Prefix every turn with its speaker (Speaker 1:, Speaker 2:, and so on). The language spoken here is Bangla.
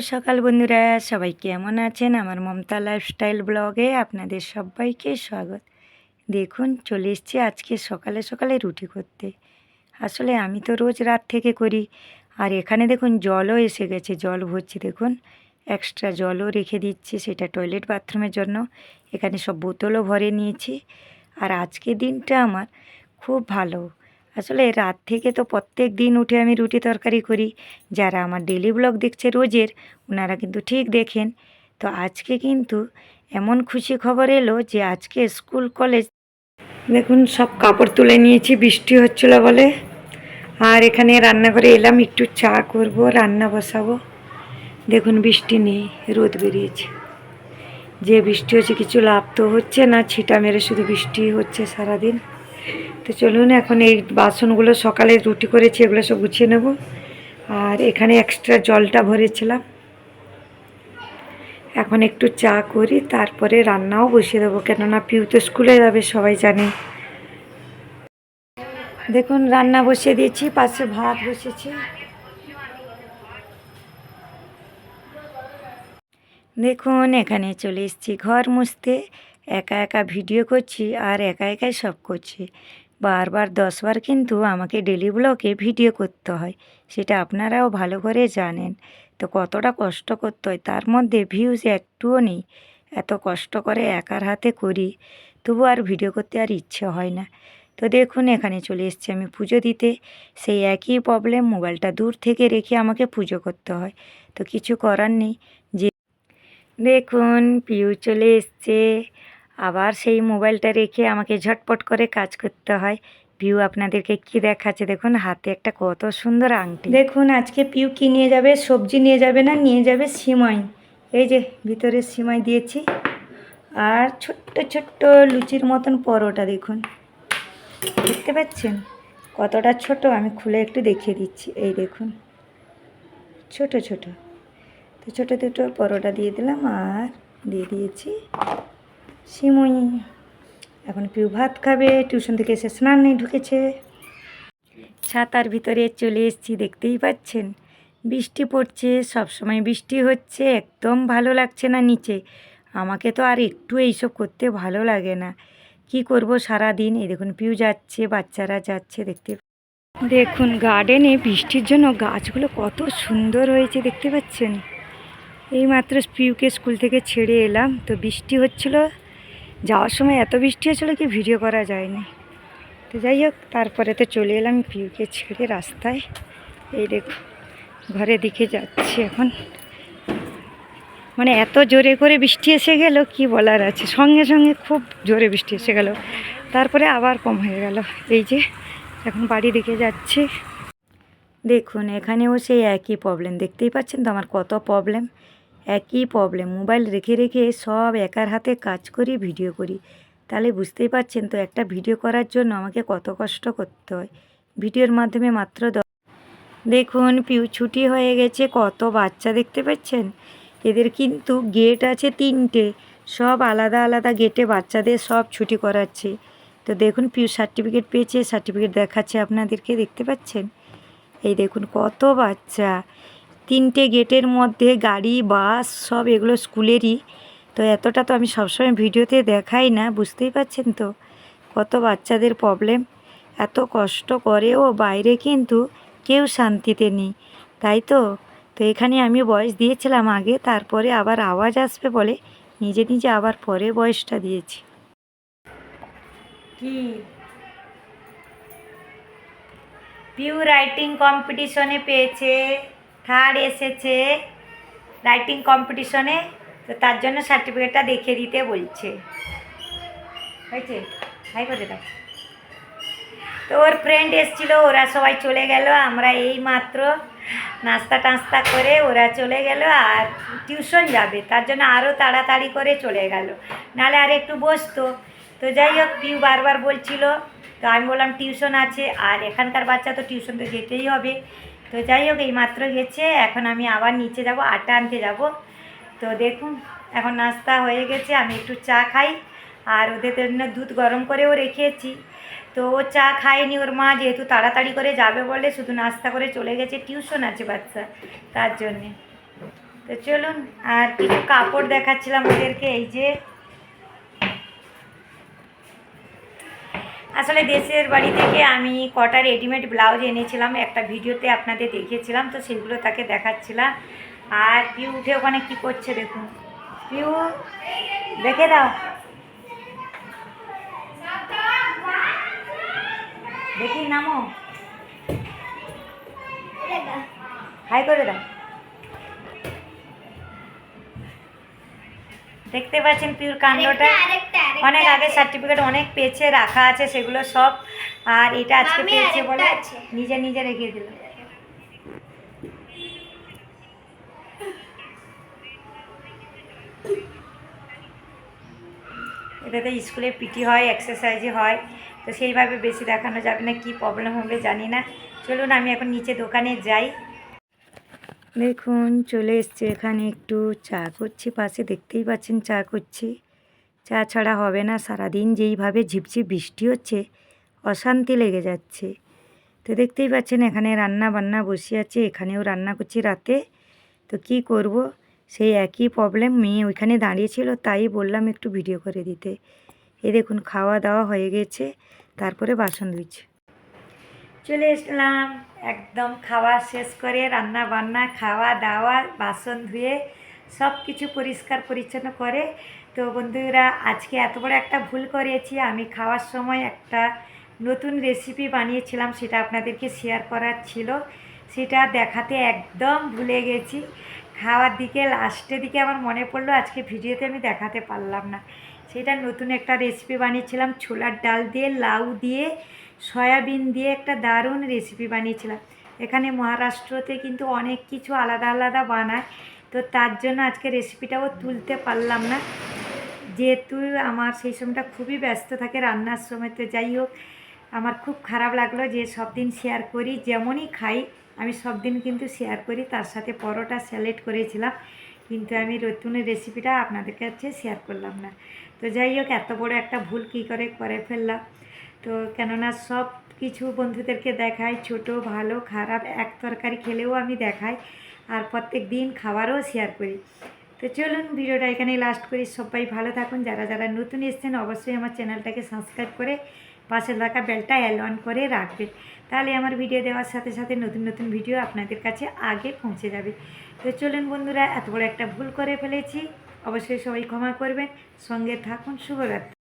Speaker 1: সকাল বন্ধুরা, সবাই কেমন আছেন? আমার মমতা লাইফস্টাইল ব্লগে আপনাদের সবাইকে স্বাগত। দেখুন, চলে এসেছি আজকে সকালে সকালে রুটি করতে। আসলে আমি তো রোজ রাত থেকে করি। আর এখানে দেখুন, জলও এসে গেছে, জল ভরছি দেখুন। এক্সট্রা জলও রেখে দিচ্ছি, সেটা টয়লেট বাথরুমের জন্য। এখানে সব বোতলও ভরে নিয়েছি। আর আজকে দিনটা আমার খুব ভালো। আসলে রাত থেকে তো প্রত্যেক দিন উঠে আমি রুটি তরকারি করি। যারা আমার ডেলি ব্লগ দেখছে রোজের ওনারা কিন্তু ঠিক দেখেন। তো আজকে কিন্তু এমন খুশি খবর এলো যে আজকে স্কুল, কলেজ দেখুন সব কাপড় তুলে নিয়েছি, বৃষ্টি হচ্ছিল বলে। আর এখানে রান্নাঘরে এলাম, একটু চা করব, রান্না বসাবো। দেখুন বৃষ্টি নেই, রোদ বেরিয়েছে। যে বৃষ্টি হচ্ছে কিছু লাভ তো হচ্ছে না, ছিটা মেরে শুধু বৃষ্টি হচ্ছে সারাদিন। তো চলুন এখন এই বাসনগুলো সকালে রুটি করেছি, এগুলো সব গুছিয়ে নেব। আর এখানে এক্সট্রা জলটা ভরেছিলাম। এখন একটু চা করি, তারপরে রান্নাও বসিয়ে দেবো, কেননা পিউ তো স্কুলে যাবে, সবাই জানে। দেখুন, রান্না বসিয়ে দিয়েছি, পাশে ভাত বসেছি। দেখুন, এখানে চলে এসেছি ঘর মুছতে। একা একা ভিডিও করছি আর একা একাই সব করছি। বারবার, দশবার কিন্তু আমাকে ডেলি ব্লগে ভিডিও করতে হয়, সেটা আপনারাও ভালো করে জানেন। তো কতটা কষ্ট করতে হয়, তার মধ্যে ভিউজ একটুও নেই, এত কষ্ট করে একার হাতে করি, তবু আর ভিডিও করতে আর ইচ্ছে হয় না। তো দেখুন, এখানে চলে এসেছি আমি পুজো দিতে, সেই একই প্রবলেম মোবাইলটা দূর থেকে রেখে আমাকে পুজো করতে হয়। তো কিছু করার নেই, যে দেখুন, পিউ চলে এসছে আবার সেই মোবাইলটা রেখে আমাকে ঝটপট করে কাজ করতে হয়। পিউ আপনাদেরকে কি দেখাচ্ছে দেখুন, হাতে একটা কত সুন্দর আংটি। দেখুন, আজকে পিউ কি নিয়ে যাবে? সবজি নিয়ে যাবে না? নিয়ে যাবে সিমাই। এই যে, ভিতরে সিমাই দিয়েছি। আর ছোট্ট ছোট্ট লুচির মতন পরোটা দেখুন। দেখতে পাচ্ছেন? কতটা ছোট? আমি খুলে একটু দেখিয়ে দিচ্ছি। এই দেখুন। ছোট ছোট। তো ছোটো দুটো পরোটা দিয়ে দিলাম আর দিয়ে দিয়েছি। সিমুই এখন পিউ ভাত খাবে, টিউশন থেকে এসে স্নান নেই ঢুকেছে। ছাতার ভিতরে চলে এসেছি, দেখতেই পাচ্ছেন। বৃষ্টি পড়ছে সব সময় বৃষ্টি হচ্ছে, একদম ভালো লাগছে না নিচে। আমাকে তো আর একটু এইসব করতে ভালো লাগে না। কি করব সারা দিন এই দেখুন, পিউ যাচ্ছে, বাচ্চারা যাচ্ছে, দেখতে দেখুন গার্ডেনে বৃষ্টির জন্য গাছগুলো কত সুন্দর হয়েছে, দেখতে পাচ্ছেন? এই মাত্র পিউকে স্কুল থেকে ছেড়ে এলাম, তো বৃষ্টি হচ্ছিল। যাওয়ার সময় এত বৃষ্টি হচ্ছিল কি ভিডিও করা যায়নি। তো যাই হোক, তারপরে তো চলে এলাম পিউকে ছেড়ে রাস্তায়। এই দেখো ঘরে দিকে যাচ্ছি এখন। মানে এত জোরে করে বৃষ্টি এসে গেল, কি বলার আছে? সঙ্গে সঙ্গে খুব জোরে বৃষ্টি এসে গেল। তারপরে আবার কম হয়ে গেল। এই যে, এখন বাড়ি দিকে যাচ্ছি। দেখুন, এখানেও সেই একই প্রবলেম দেখতেই পাচ্ছেন তো আমার কত প্রবলেম একই প্রবলেম মোবাইল রেখে রেখে সব একার হাতে কাজ করি ভিডিও করি। তাহলে বুঝতেই পারছেন তো, একটা ভিডিও করার জন্য আমাকে কত কষ্ট করতে হয়। ভিডিওর মাধ্যমে মাত্র দেখুন, পিউ ছুটি হয়ে গেছে, কত বাচ্চা দেখতে পাচ্ছেন? এদের কিন্তু গেট আছে তিনটে। সব আলাদা আলাদা গেটে বাচ্চাদের সব ছুটি করাচ্ছে। তো দেখুন, পিউ সার্টিফিকেট পেয়েছে সার্টিফিকেট দেখাচ্ছে আপনাদেরকে, দেখতে পাচ্ছেন? এই দেখুন, কত বাচ্চা। তিনটে গেটের মধ্যে গাড়ি, বাস সব এগুলো স্কুলেরই। তো এতটা তো আমি সবসময় ভিডিওতে দেখাই না, বুঝতেই পারছেন তো? কত বাচ্চাদের প্রবলেম এত কষ্ট করেও বাইরে কিন্তু কেউ শান্তিতে নেই, তাই তো? তো এখানে আমি বয়স দিয়েছিলাম আগে, তারপরে আবার আওয়াজ আসবে বলে নিজে নিজে আবার পরে বয়সটা দিয়েছি। কি? পিউ রাইটিং কম্পিটিশনে পেয়েছে। থার্ড এসেছে রাইটিং কম্পিটিশনে তো তার জন্য সার্টিফিকেটটা দেখিয়ে দিতে বলছে। হয়েছে? হাই করে দাও। তো ওর ফ্রেন্ড এসেছিল, ওরা সবাই চলে গেল, আমরা এই মাত্র নাস্তা টাস্তা করে ওরা চলে গেল আর টিউশন যাবে, তার জন্য আরও তাড়াতাড়ি করে চলে গেল। নাহলে আর একটু বসতো। তো যাই হোক, পিউ বারবার বলছিল, তো আমি বললাম টিউশন আছে, আর এখানকার বাচ্চা তো টিউশন তো যেতেই হবে। তো যাই হোক এই মাত্র গেছে এখন আমি আবার নিচে যাব, আটা আনতে যাব। তো দেখুন, এখন নাস্তা হয়ে গেছে। আমি একটু চা খাই। আর ওদের জন্য দুধ গরম করেও রেখেছি। তো ও চা খায়নি, ওর মা যেহেতু তাড়াতাড়ি করে যাবে বলে শুধু নাস্তা করে চলে গেছে। টিউশন আছে বাচ্চা, তার জন্যে। তো চলুন, আর কিছু কাপড় দেখাচ্ছিলাম ওদেরকে। এই যে আসলে দেশের বাড়ি থেকে আমি কটা রেডিমেড ব্লাউজ এনেছিলাম একটা ভিডিওতে আপনাদের দেখিয়েছিলাম তো সেগুলো তাকে দেখাচ্ছিলাম। আর পিউ উঠে ওখানে কি করছে দেখুন। পিউ দেখে দাও। দেখি নামো। হাই করে দাও। দেখতে পাচ্ছেন পিউর কাণ্ডটা। অনেক আগে সার্টিফিকেট অনেক পেয়েছে রাখা আছে সেগুলো সব। আর এটা আজকে পেয়েছে বলে নিজে নিজে রেখে দিল। এটাতে স্কুলে পিটি হয় এক্সারসাইজই হয় তো সেইভাবে বেশি দেখানো যাবে না কি প্রবলেম হবে জানি না। চলুন আমি এখন নিচে দোকানে যাই। দেখুন, চলে এসছে এখানে একটু চা করছি, পাশে দেখতেই পাচ্ছেন চা করছি। চা ছাড়া হবে না, সারাদিন যেইভাবে ঝিপঝিপ বৃষ্টি হচ্ছে, অশান্তি লেগে যাচ্ছে। তো দেখতেই পাচ্ছেন এখানে রান্না বান্না বসে আছে, এখানেও রান্না করছি রাতে। তো কি করব? সেই একই প্রবলেম মেয়ে ওইখানে দাঁড়িয়েছিল তাই বললাম একটু ভিডিও করে দিতে। এই দেখুন খাওয়া দাওয়া হয়ে গেছে, তারপরে বাসন ধুচ্ছি চলে এসলাম। একদম খাওয়া শেষ করে রান্না বান্না খাওয়া দাওয়া, বাসন ধুয়ে সব কিছু পরিষ্কার পরিচ্ছন্ন করে। তো বন্ধুরা, আজকে এত বড় একটা ভুল করেছি। আমি খাওয়ার সময় একটা নতুন রেসিপি বানিয়েছিলাম, সেটা আপনাদেরকে শেয়ার করার ছিল। সেটা দেখাতে একদম ভুলে গেছি। খাওয়ার দিকে লাস্টের দিকে আমার মনে পড়ল, আজকে ভিডিওতে আমি দেখাতে পারলাম না। সেটা নতুন একটা রেসিপি বানিয়েছিলাম, ছোলার ডাল দিয়ে, লাউ দিয়ে। সয়াবিন দিয়ে একটা দারুণ রেসিপি বানিয়েছিলাম। এখানে মহারাষ্ট্রতে কিন্তু অনেক কিছু আলাদা আলাদা বানায়, তো তার জন্য আজকে রেসিপিটাও তুলতে পারলাম না। যেহেতু আমার সেই সময়টা খুবই ব্যস্ত থাকে রান্নার সময়, তো যাই হোক, আমার খুব খারাপ লাগল যে সব দিন শেয়ার করি, যেমনই খাই, আমি সব দিন কিন্তু শেয়ার করি, তার সাথে পরোটা স্যালেড করেছিলাম, কিন্তু আমি নতুন রেসিপিটা আপনাদের কাছে শেয়ার করলাম না। তো যাই হোক, এত বড় একটা ভুল কী করে করে ফেললাম। তো কেননা সব কিছু বন্ধুদেরকে দেখাই, ছোট, ভালো, খারাপ, এক তরকারি খেলেও আমি দেখাই আর প্রত্যেক দিন খাবারও শেয়ার করি। তো চলুন ভিডিওটা এখানে লাস্ট করি। সবাই ভালো থাকুন। যারা যারা নতুন এসছেন, অবশ্যই আমার চ্যানেলটাকে সাবস্ক্রাইব করে পাশে থাকা বেলটা অ্যাল অন করে রাখবেন। তাহলে আমার ভিডিও দেওয়ার সাথে সাথে নতুন নতুন ভিডিও আপনাদের কাছে আগে পৌঁছে যাবে। তো চলুন বন্ধুরা, এত বড় একটা ভুল করে ফেলেছি। অবশ্যই সবাই ক্ষমা করবেন। সঙ্গে থাকুন। শুভরাত্রি।